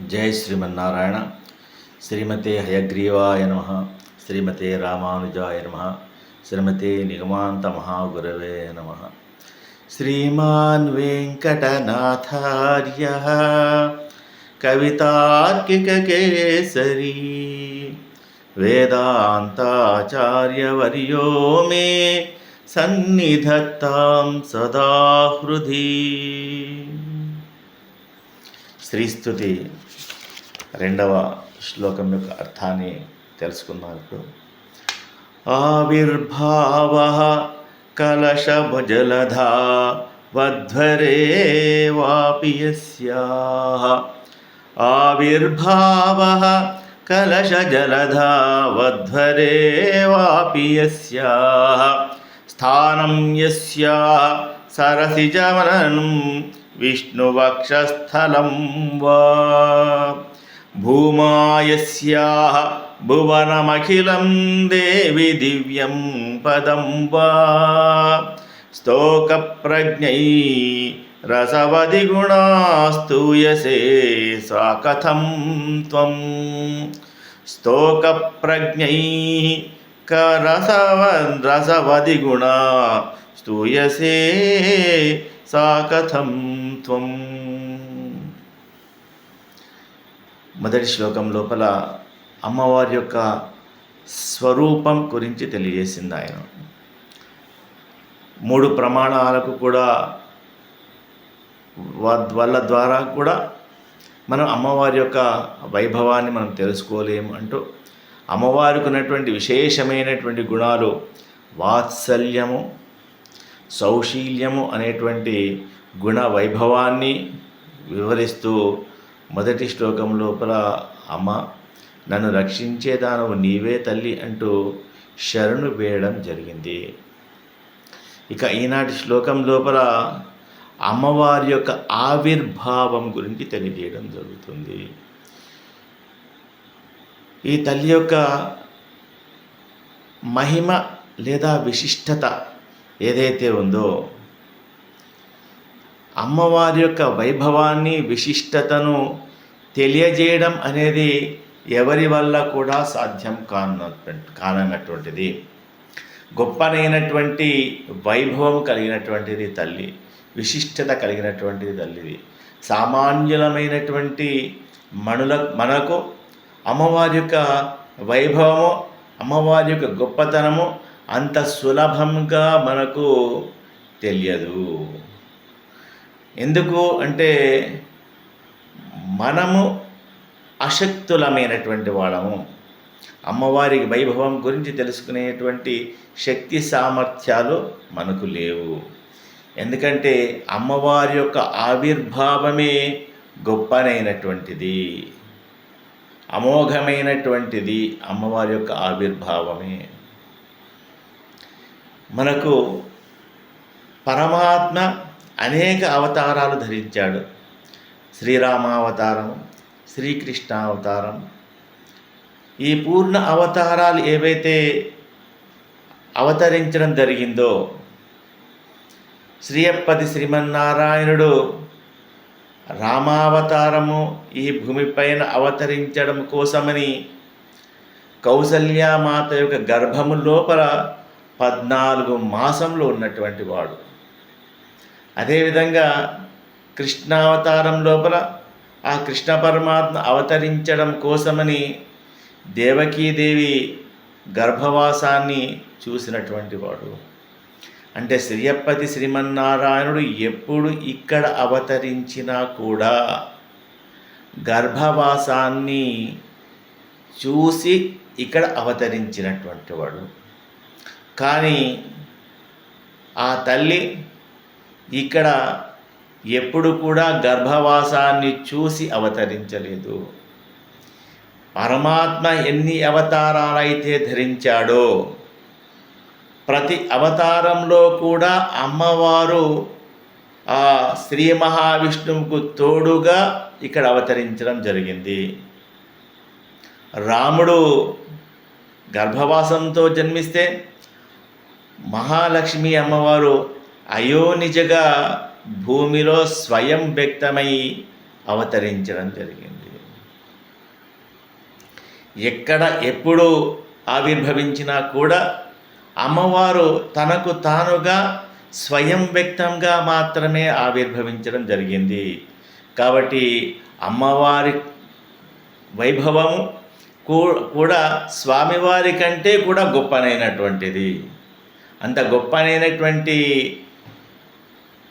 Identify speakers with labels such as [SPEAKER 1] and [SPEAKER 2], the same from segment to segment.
[SPEAKER 1] जय श्रीमारायण श्रीमते हयग्रीवाय नम। श्रीमते राजा नम। श्रीमते निगमांत महागुरव नम वेङ्कटनाथार्यः। कवितार्किककेसरी। वेदाताचार्यवर्यो मे। सन्निधत्तां सदा हृदय श्रीस्तुति। రెండవ శ్లోకం యొక్క అర్థాన్ని తెలుసుకుందాం ఇప్పుడు. ఆవిర్భావ కలశభజలధా వధ్వరే వాపి యస్యాః. ఆవిర్భావ కలశజలధా వధ్వరే వాపి యస్యాః స్థానం భూమాయస్యాహ భువనమఖిలం దేవి దివ్యం పదం వా. స్తోకప్రజ్ఞై రసవది గుణాస్తూయసే సా కథం త్వం. స్తోకప్రజ్ఞై కరసవ రసవది గుణా స్తూయసే సా కథం త్వం. మొదటి శ్లోకం లోపల అమ్మవారి యొక్క స్వరూపం గురించి తెలియజేసింది ఆయన. మూడు ప్రమాణాలకు కూడా వా- వాళ్ళ ద్వారా కూడా మనం అమ్మవారి యొక్క వైభవాన్ని మనం తెలుసుకోలేము అంటూ అమ్మవారికి ఉన్నటువంటి విశేషమైనటువంటి గుణాలు వాత్సల్యము సౌశీల్యము అనేటువంటి గుణ వైభవాన్ని వివరిస్తూ మొదటి శ్లోకం లోపల అమ్మ నన్ను రక్షించేదానవు నీవే తల్లి అంటూ శరణు వేయడం జరిగింది. ఇక ఈనాటి శ్లోకం లోపల అమ్మవారి యొక్క ఆవిర్భావం గురించి తెలియజేయడం జరుగుతుంది. ఈ తల్లి యొక్క మహిమ లేదా విశిష్టత ఏదైతే ఉందో అమ్మవారి యొక్క వైభవాన్ని విశిష్టతను తెలియజేయడం అనేది ఎవరి వల్ల కూడా సాధ్యం కానటువంటి కానన్నటువంటిది. గొప్పనైనటువంటి వైభవం కలిగినటువంటిది తల్లి విశిష్టత కలిగినటువంటిది తల్లిది. సామాన్యులమైనటువంటి మనుల మనకు అమ్మవారి యొక్క వైభవము అమ్మవారి యొక్క గొప్పతనము అంత సులభంగా మనకు తెలియదు. ఎందుకు అంటే మనము అశక్తులమైనటువంటి వాళ్ళము. అమ్మవారి వైభవం గురించి తెలుసుకునేటువంటి శక్తి సామర్థ్యాలు మనకు లేవు. ఎందుకంటే అమ్మవారి యొక్క ఆవిర్భావమే గొప్పనైనటువంటిది. అమోఘమైనటువంటిది అమ్మవారి యొక్క ఆవిర్భావమే. మనకు పరమాత్మ అనేక అవతారాలు ధరించాడు. శ్రీరామావతారం శ్రీకృష్ణావతారం. ఈ పూర్ణ అవతారాలు ఏవైతే అవతరించడం జరిగిందో శ్రీయప్పతి శ్రీమన్నారాయణుడు రామావతారము ఈ భూమిపైన అవతరించడం కోసమని కౌసల్యామాత యొక్క గర్భము లోపల పద్నాలుగు మాసంలో ఉన్నటువంటి వాడు. అదేవిధంగా కృష్ణావతారం లోపల ఆ కృష్ణ పరమాత్మ అవతరించడం కోసమని దేవకీదేవి గర్భవాసాన్ని చూసినటువంటి వాడు. అంటే శ్రీయప్పతి శ్రీమన్నారాయణుడు ఎప్పుడు ఇక్కడ అవతరించినా కూడా గర్భవాసాన్ని చూసి ఇక్కడ అవతరించినటువంటి వాడు. కానీ ఆ తల్లి ఇక్కడ ఎప్పుడు కూడా గర్భవాసాన్ని చూసి అవతరించలేదు. పరమాత్మ ఎన్ని అవతారాలైతే ధరించాడో ప్రతి అవతారంలో కూడా అమ్మవారు ఆ శ్రీ మహావిష్ణువుకు తోడుగా ఇక్కడ అవతరించడం జరిగింది. రాముడు గర్భవాసంతో జన్మిస్తే మహాలక్ష్మి అమ్మవారు అయోనిజగా భూమిలో స్వయం వ్యక్తమై అవతరించడం జరిగింది. ఎక్కడ ఎప్పుడు ఆవిర్భవించినా కూడా అమ్మవారు తనకు తానుగా స్వయం వ్యక్తంగా మాత్రమే ఆవిర్భవించడం జరిగింది. కాబట్టి అమ్మవారి వైభవము కూ- కూడా స్వామివారి కంటే కూడా గొప్పనైనటువంటిది. అంత గొప్పనైనటువంటి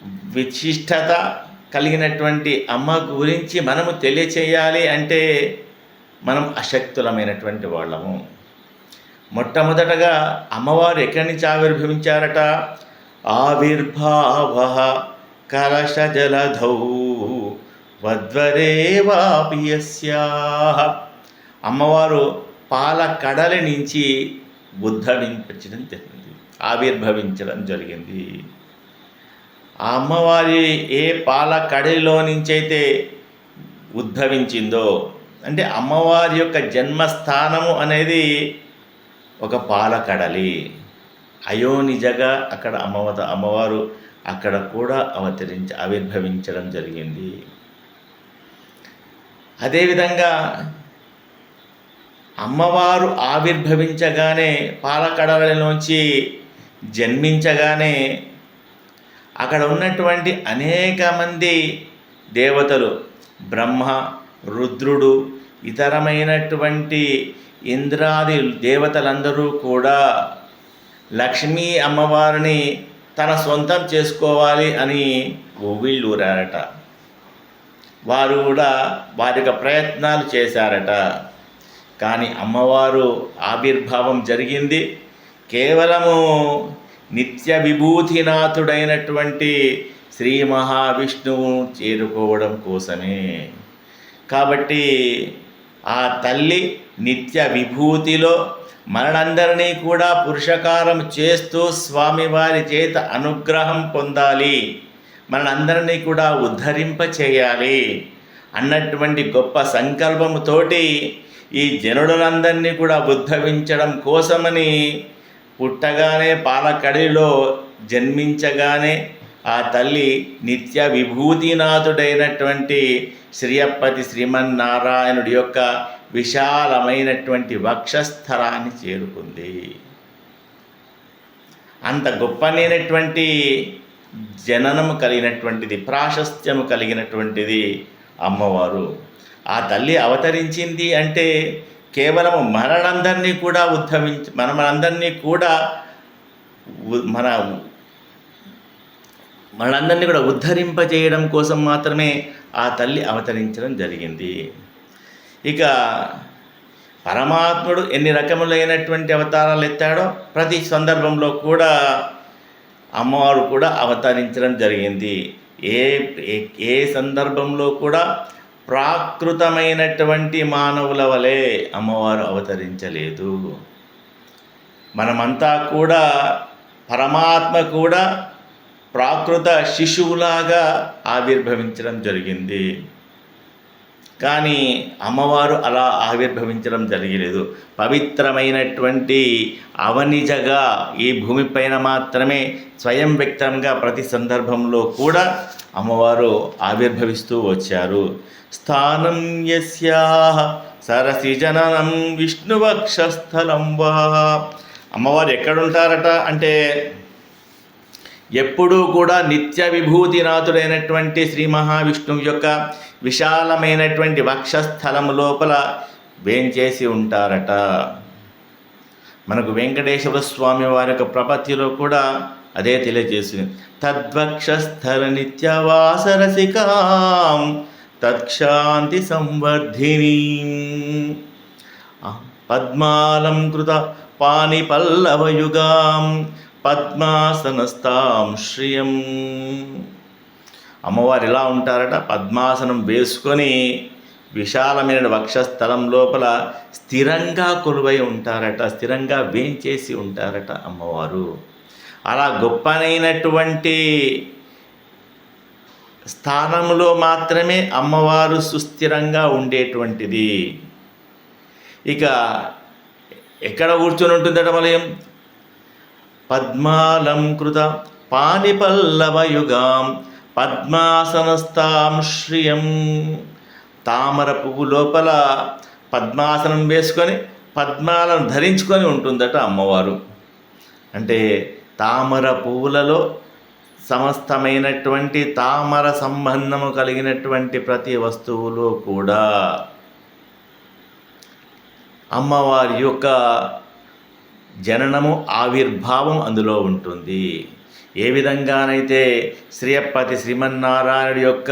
[SPEAKER 1] విశిష్టత కలిగినటువంటి అమ్మ గురించి మనము తెలియచేయాలి అంటే మనం అశక్తులమైనటువంటి వాళ్ళము. మొట్టమొదటగా అమ్మవారు ఎక్కడి నుంచి ఆవిర్భవించారట? ఆవిర్భావ కలశ జలధౌ వద్వరేవాపి అమ్మవారు పాల కడలి నుంచి ఉద్భవించడం జరిగింది. ఆవిర్భవించడం జరిగింది. ఆ అమ్మవారి ఏ పాల కడలిలో నుంచైతే ఉద్భవించిందో అంటే అమ్మవారి యొక్క జన్మస్థానము అనేది ఒక పాల కడలి. అయోనిజగా అక్కడ అమ్మవత అమ్మవారు అక్కడ కూడా అవతరించ ఆవిర్భవించడం జరిగింది. అదేవిధంగా అమ్మవారు ఆవిర్భవించగానే పాలకడలలోంచి జన్మించగానే అక్కడ ఉన్నటువంటి అనేక మంది దేవతలు బ్రహ్మ రుద్రుడు ఇతరమైనటువంటి ఇంద్రాది దేవతలందరూ కూడా లక్ష్మీ అమ్మవారిని తన సొంతం చేసుకోవాలి అని ఊవిళ్ళూరారట. వారు కూడా వారి యొక్క ప్రయత్నాలు చేశారట. కానీ అమ్మవారు ఆవిర్భావం జరిగింది. కేవలము నిత్య విభూతినాథుడైనటువంటి శ్రీ మహావిష్ణువు చేరుకోవడం కోసమే. కాబట్టి ఆ తల్లి నిత్య విభూతిలో మనందరినీ కూడా పురుషకారం చేస్తూ స్వామివారి చేత అనుగ్రహం పొందాలి. మనందరినీ కూడా ఉద్ధరింప చేయాలి అన్నటువంటి గొప్ప సంకల్పముతోటి ఈ జనులందరినీ కూడా ఉద్ధవించడం కోసమని పుట్టగానే పాలకడిలో జన్మించగానే ఆ తల్లి నిత్య విభూతినాథుడైనటువంటి శ్రీయప్పతి శ్రీమన్నారాయణుడి యొక్క విశాలమైనటువంటి వక్షస్థలాన్ని చేరుకుంది. అంత గొప్పనైనటువంటి జననము కలిగినటువంటిది ప్రాశస్త్యము కలిగినటువంటిది అమ్మవారు. ఆ తల్లి అవతరించింది అంటే కేవలం మనలందరినీ కూడా ఉద్భవించి మన మనందరినీ కూడా మన మనందరినీ కూడా ఉద్ధరింపజేయడం కోసం మాత్రమే ఆ తల్లి అవతరించడం జరిగింది. ఇక పరమాత్ముడు ఎన్ని రకములైనటువంటి అవతారాలు ఎత్తాడో ప్రతి సందర్భంలో కూడా అమ్మవారు కూడా అవతరించడం జరిగింది. ఏ ఏ- ఏ సందర్భంలో కూడా ప్రాకృతమైనటువంటి మానవుల వలె అమ్మవారు అవతరించలేదు. మనమంతా కూడా పరమాత్మ కూడా ప్రాకృత శిశువులాగా ఆవిర్భవించడం జరిగింది. కానీ అమ్మవారు అలా ఆవిర్భవించడం జరగలేదు. పవిత్రమైనటువంటి అవనిజగా ఈ భూమిపైన మాత్రమే స్వయం వ్యక్తంగా ప్రతి సందర్భంలో కూడా అమ్మవారు ఆవిర్భవిస్తూ వచ్చారు. స్థానం యస్యాహ సరసి జననం విష్ణువక్షస్థలం వా అమ్మవారు ఎక్కడుంటారట అంటే ఎప్పుడూ కూడా నిత్య విభూతినాథుడైనటువంటి శ్రీ మహావిష్ణువు యొక్క విశాలమైనటువంటి వక్షస్థలం లోపల వేంచేసి ఉంటారట. మనకు వెంకటేశ్వర స్వామి వారి యొక్క ప్రపత్తిలో కూడా అదే తెలియజేసింది. తద్వక్షస్థల నిత్యవాసరసికాం తత్శాంతి సంవర్ధిని. పద్మాలంకృత పాణిపల్లవయుగాం పద్మాసనస్తాం శ్రియం. అమ్మవారు ఎలా ఉంటారట? పద్మాసనం వేసుకొని విశాలమైన వక్షస్థలం లోపల స్థిరంగా కొలువై ఉంటారట స్థిరంగా వేంచేసి ఉంటారట అమ్మవారు. అలా గొప్పనైనటువంటి స్థానంలో మాత్రమే అమ్మవారు సుస్థిరంగా ఉండేటువంటిది. ఇక ఎక్కడ కూర్చొని ఉంటుందట మలయం పద్మాలంకృత పానిపల్లవయుగాం పద్మాసనస్థాం శ్రియం. తామర పువ్వు లోపల పద్మాసనం వేసుకొని పద్మాలను ధరించుకొని ఉంటుందట అమ్మవారు. అంటే తామర పువ్వులలో సమస్తమైనటువంటి తామర సంబంధము కలిగినటువంటి ప్రతి వస్తువులో కూడా అమ్మవారి యొక్క జననము ఆవిర్భావం అందులో ఉంటుంది. ఏ విధంగానైతే శ్రీయప్పతి శ్రీమన్నారాయణుడి యొక్క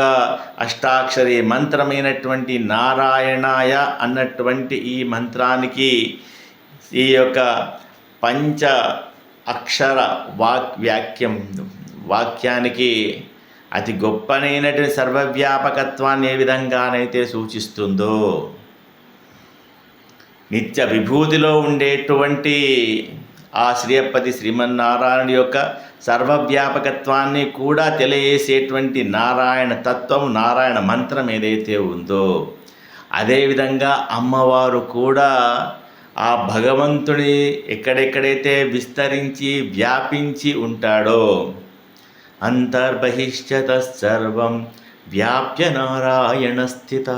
[SPEAKER 1] అష్టాక్షరి మంత్రమైనటువంటి నారాయణాయ అన్నటువంటి ఈ మంత్రానికి ఈ యొక్క పంచ అక్షర వాక్ వాక్యం వాక్యానికి అతి గొప్పనైనటువంటి సర్వవ్యాపకత్వాన్ని ఏ విధంగానైతే సూచిస్తుందో నిత్య విభూతిలో ఉండేటువంటి ఆ శ్రీయప్పతి శ్రీమన్నారాయణ యొక్క సర్వవ్యాపకత్వాన్ని కూడా తెలియజేసేటువంటి నారాయణ తత్వం నారాయణ మంత్రం ఏదైతే ఉందో అదేవిధంగా అమ్మవారు కూడా ఆ భగవంతుని ఎక్కడెక్కడైతే విస్తరించి వ్యాపించి ఉంటాడో అంతర్బహిష్యత సర్వం వ్యాప్య నారాయణ స్థిత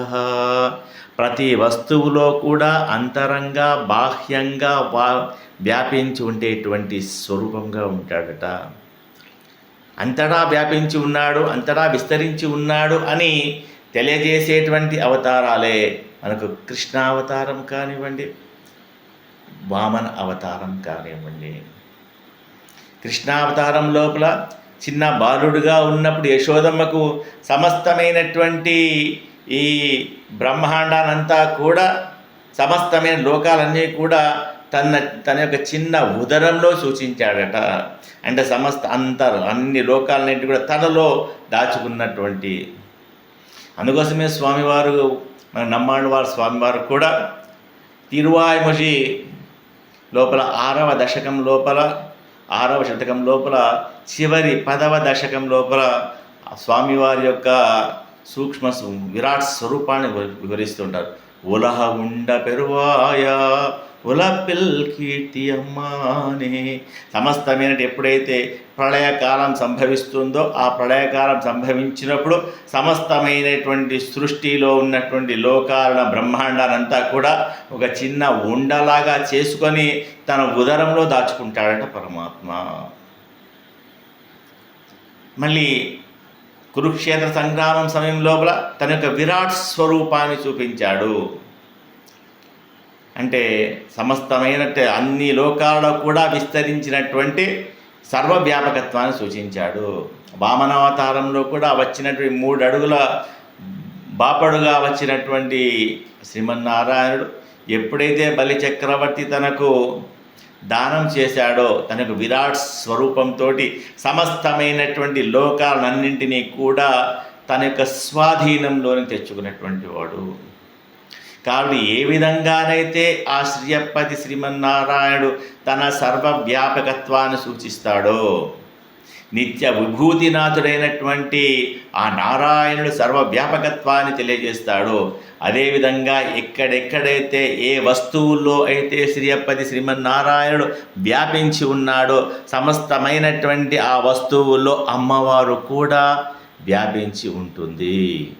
[SPEAKER 1] ప్రతి వస్తువులో కూడా అంతరంగా బాహ్యంగా వా వ్యాపించి ఉండేటువంటి స్వరూపంగా ఉంటాడట. అంతటా వ్యాపించి ఉన్నాడు అంతటా విస్తరించి ఉన్నాడు అని తెలియజేసేటువంటి అవతారాలే మనకు కృష్ణావతారం కానివ్వండి వామన అవతారం కానివ్వండి. కృష్ణావతారం లోపల చిన్న బాలుడుగా ఉన్నప్పుడు యశోదమ్మకు సమస్తమైనటువంటి ఈ బ్రహ్మాండానంతా కూడా సమస్తమైన లోకాలన్నీ కూడా తన తన యొక్క చిన్న ఉదరంలో సూచించాడట. అంటే సమస్త అంతరు అన్ని లోకాలన్నింటి కూడా తనలో దాచుకున్నటువంటి. అందుకోసమే స్వామివారు మన నమ్మాడు వారు స్వామివారు కూడా తిరువాయుమషి లోపల ఆరవ దశకం లోపల ఆరవ శతకం లోపల చివరి పదవ దశకం లోపల స్వామివారి యొక్క సూక్ష్మ విరాట్ స్వరూపాన్ని వివరిస్తుంటారు. ఉలహ ఉండ పెరువాయ ఉలపిల్ కీర్తి అమ్మానే. సమస్తమైన ఎప్పుడైతే ప్రళయకాలం సంభవిస్తుందో ఆ ప్రళయకాలం సంభవించినప్పుడు సమస్తమైనటువంటి సృష్టిలో ఉన్నటువంటి లోకాలను బ్రహ్మాండానంతా కూడా ఒక చిన్న ఉండలాగా చేసుకొని తన ఉదరంలో దాచుకుంటాడట పరమాత్మ. మళ్ళీ కురుక్షేత్ర సంగ్రామం సమయం లోపల తన యొక్క విరాట్ స్వరూపాన్ని చూపించాడు. అంటే సమస్తమైన అన్ని లోకాలలో కూడా విస్తరించినటువంటి సర్వవ్యాపకత్వాన్ని సూచించాడు. వామనావతారంలో కూడా వచ్చినటువంటి మూడు అడుగుల బాపడుగా వచ్చినటువంటి శ్రీమన్నారాయణుడు ఎప్పుడైతే బలి చక్రవర్తి తనకు దానం చేశాడో తనకు విరాట్ స్వరూపంతో సమస్తమైనటువంటి లోకాలన్నింటినీ కూడా తన యొక్క స్వాధీనంలోని తెచ్చుకున్నటువంటి వాడు. కాబట్టి ఏ విధంగానైతే ఆ శ్రీయప్పతి శ్రీమన్నారాయణుడు తన సర్వవ్యాపకత్వాన్ని సూచిస్తాడో నిత్య విభూతినాథుడైనటువంటి ఆ నారాయణుడు సర్వవ్యాపకత్వాన్ని తెలియజేస్తాడో. అదేవిధంగా ఎక్కడెక్కడైతే ఏ వస్తువుల్లో అయితే శ్రీయప్పతి శ్రీమన్నారాయణుడు వ్యాపించి ఉన్నాడో సమస్తమైనటువంటి ఆ వస్తువుల్లో అమ్మవారు కూడా వ్యాపించి ఉంటుంది.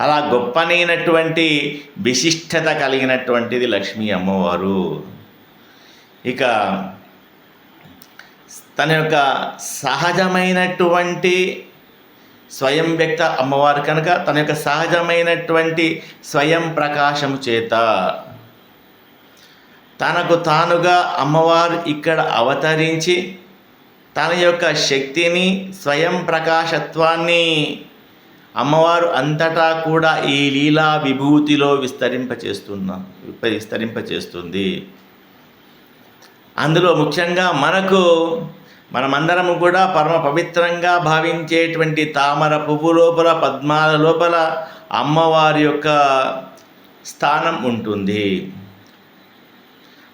[SPEAKER 1] అలా గొప్పనైనటువంటి విశిష్టత కలిగినటువంటిది లక్ష్మీ అమ్మవారు. ఇక తన యొక్క సహజమైనటువంటి స్వయం వ్యక్త అమ్మవారు కనుక తన యొక్క సహజమైనటువంటి స్వయం ప్రకాశము చేత తనకు తానుగా అమ్మవారు ఇక్కడ అవతరించి తన యొక్క శక్తిని స్వయం ప్రకాశత్వాన్ని అమ్మవారు అంతటా కూడా ఈ లీలా విభూతిలో విస్తరింపచేస్తున్నా విస్తరింపచేస్తుంది. అందులో ముఖ్యంగా మనకు మనమందరము కూడా పరమ పవిత్రంగా భావించేటువంటి తామర పువ్వు లోపల పద్మాల లోపల అమ్మవారి యొక్క స్థానం ఉంటుంది.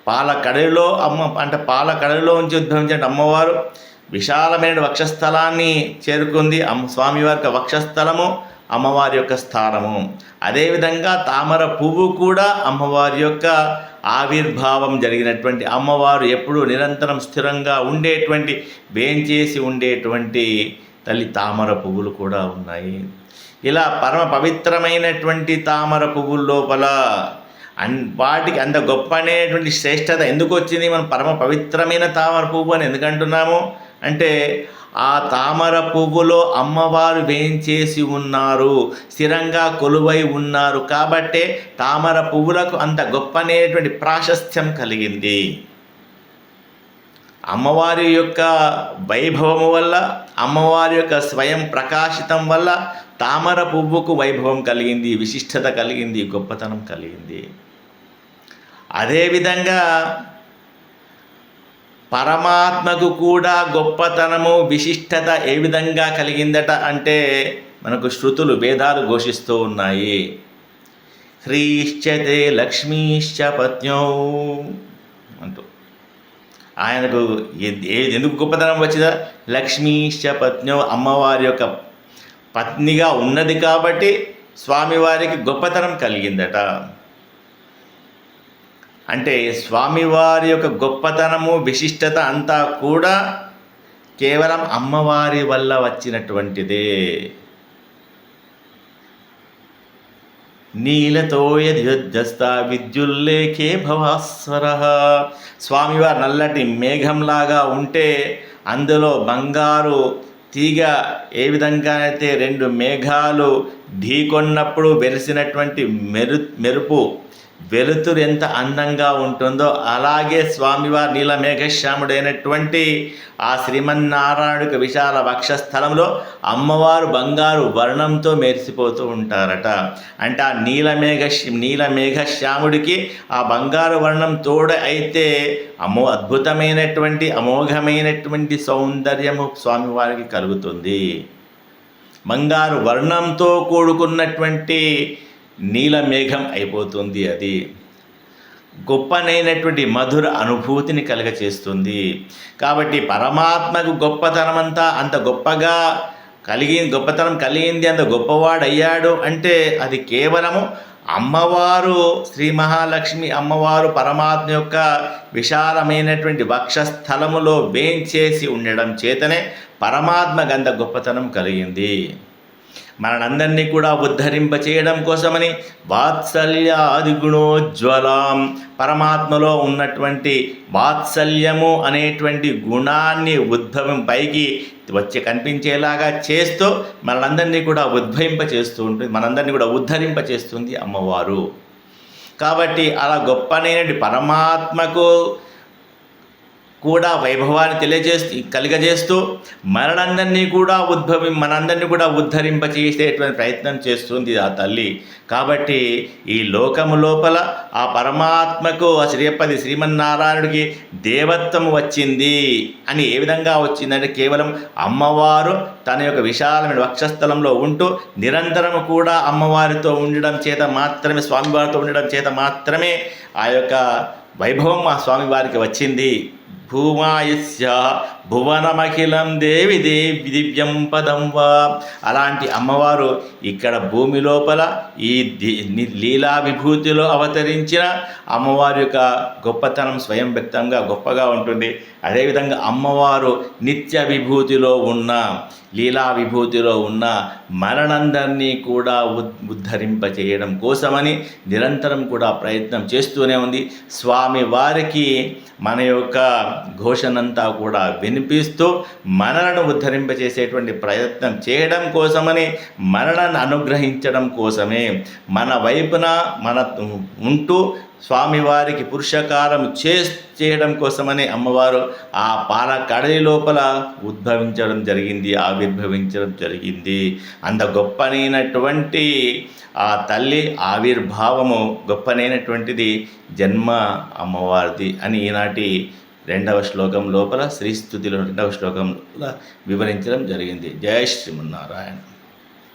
[SPEAKER 1] పాల కడలిలో అమ్మ అంటే పాల కడలిలో ఉంచి ఉద్భవించిన అమ్మవారు విశాలమైన వక్షస్థలాన్ని చేరుకుంది. అమ్మ స్వామివారి యొక్క వక్షస్థలము అమ్మవారి యొక్క స్థానము. అదేవిధంగా తామర పువ్వు కూడా అమ్మవారి యొక్క ఆవిర్భావం జరిగినటువంటి అమ్మవారు ఎప్పుడూ నిరంతరం స్థిరంగా ఉండేటువంటి వేంచేసి ఉండేటువంటి తల్లి తామర పువ్వులు కూడా ఉన్నాయి. ఇలా పరమ పవిత్రమైనటువంటి తామర పువ్వుల లోపల అన్ వాటికి అంత గొప్ప అనేటువంటి శ్రేష్టత ఎందుకు వచ్చింది? మనం పరమ పవిత్రమైన తామర పువ్వు అని ఎందుకంటున్నాము అంటే ఆ తామర పువ్వులో అమ్మవారు వేయించేసి ఉన్నారు స్థిరంగా కొలువై ఉన్నారు. కాబట్టే తామర పువ్వులకు అంత గొప్ప అనేటువంటి ప్రాశస్త్యం కలిగింది. అమ్మవారి యొక్క వైభవము వల్ల అమ్మవారి యొక్క స్వయం ప్రకాశితం వల్ల తామర పువ్వుకు వైభవం కలిగింది విశిష్టత కలిగింది గొప్పతనం కలిగింది. అదేవిధంగా పరమాత్మకు కూడా గొప్పతనము విశిష్టత ఏ విధంగా కలిగిందట అంటే మనకు శృతులు వేదాలు ఘోషిస్తూ ఉన్నాయి. హ్రీశ్చతే లక్ష్మీశ్చ పత్నౌ అంటూ. ఆయనకు ఎందుకు గొప్పతనం వచ్చిందా? లక్ష్మీశ్చ పత్నౌ అమ్మవారి యొక్క పత్నిగా ఉన్నది కాబట్టి స్వామివారికి గొప్పతనం కలిగిందట. అంటే స్వామివారి యొక్క గొప్పతనము విశిష్టత అంతా కూడా కేవలం అమ్మవారి వల్ల వచ్చినటువంటిదే. నీలతోయధ్యస్త విద్యుల్లేఖే భవాస్వర స్వామివారు నల్లటి మేఘంలాగా ఉంటే అందులో బంగారు తీగ ఏ విధంగా అయితే రెండు మేఘాలు ఢీకొన్నప్పుడు వెలిసినటువంటి మెరు మెరుపు వెలుతురు ఎంత అందంగా ఉంటుందో అలాగే స్వామివారి నీలమేఘశ్యాముడైనటువంటి ఆ శ్రీమన్నారాయణుడికి విశాల వక్షస్థలంలో అమ్మవారు బంగారు వర్ణంతో మెరిసిపోతూ ఉంటారట. అంటే ఆ నీలమేఘ నీలమేఘశ్యాముడికి ఆ బంగారు వర్ణం తోడ అయితే అమో అద్భుతమైనటువంటి అమోఘమైనటువంటి సౌందర్యము స్వామివారికి కలుగుతుంది. బంగారు వర్ణంతో కూడుకున్నటువంటి నీలమేఘం అయిపోతుంది అది. గొప్పనైనటువంటి మధుర అనుభూతిని కలుగచేస్తుంది. కాబట్టి పరమాత్మకు గొప్పతనమంతా అంత గొప్పగా కలిగి గొప్పతనం కలిగింది అంత గొప్పవాడయ్యాడు అంటే అది కేవలము అమ్మవారు శ్రీ మహాలక్ష్మి అమ్మవారు పరమాత్మ యొక్క విశాలమైనటువంటి వక్షస్థలములో వేంచేసి ఉండడం చేతనే పరమాత్మకు అంత గొప్పతనం కలిగింది. మనందరినీ కూడా ఉద్ధరింప చేయడం కోసమని వాత్సల్యాది గుణోజ్వలం. పరమాత్మలో ఉన్నటువంటి వాత్సల్యము అనేటువంటి గుణాన్ని ఉద్భవం పైకి వచ్చి కనిపించేలాగా చేస్తూ మనందరినీ కూడా ఉద్భవింప చేస్తూ ఉంటుంది. మనందరినీ కూడా ఉద్ధరింప చేస్తుంది అమ్మవారు. కాబట్టి అలా గొప్పనైనటువంటి పరమాత్మకు కూడా వైభవాన్ని తెలియజేస్తూ కలిగజేస్తూ మనందరినీ కూడా ఉద్భవి మనందరినీ కూడా ఉద్ధరింపచేసేటువంటి ప్రయత్నం చేస్తుంది ఆ తల్లి. కాబట్టి ఈ లోకము లోపల ఆ పరమాత్మకు ఆ శ్రీపతి శ్రీమన్నారాయణుడికి దేవత్వం వచ్చింది అని ఏ విధంగా వచ్చిందంటే కేవలం అమ్మవారు తన యొక్క విశాలమైన వక్షస్థలంలో ఉంటూ నిరంతరం కూడా అమ్మవారితో ఉండడం చేత మాత్రమే స్వామివారితో ఉండడం చేత మాత్రమే ఆ యొక్క వైభవం ఆ స్వామివారికి వచ్చింది. భూమాయస్య భువనమఖిలం దేవి దేవి దివ్యం పదం వా. అలాంటి అమ్మవారు ఇక్కడ భూమి లోపల ఈ లీలా విభూతిలో అవతరించిన అమ్మవారి యొక్క గొప్పతనం స్వయం వ్యక్తంగా గొప్పగా ఉంటుంది. అదేవిధంగా అమ్మవారు నిత్య విభూతిలో ఉన్న లీలా విభూతిలో ఉన్న మరణందరినీ కూడా ఉద్ ఉద్ధరింప చేయడం కోసమని నిరంతరం కూడా ప్రయత్నం చేస్తూనే ఉంది. స్వామి వారికి మన యొక్క ఘోషనంతా కూడా వినిపిస్తూ మనలను ఉద్ధరింపజేసేటువంటి ప్రయత్నం చేయడం కోసమని మనలను అనుగ్రహించడం కోసమే. మన వైపున మన ఉంటూ స్వామివారికి పురుషకారం చే చేయడం కోసమని అమ్మవారు ఆ పాల కడలి లోపల ఉద్భవించడం జరిగింది ఆవిర్భవించడం జరిగింది. అంత గొప్పనైనటువంటి ఆ తల్లి ఆవిర్భావము గొప్పనైనటువంటిది జన్మ అమ్మవారిది అని ఈనాటి రెండవ శ్లోకం లోపల శ్రీస్తుతిలో రెండవ శ్లోకం వివరించడం జరిగింది. జయ శ్రీమన్నారాయణ.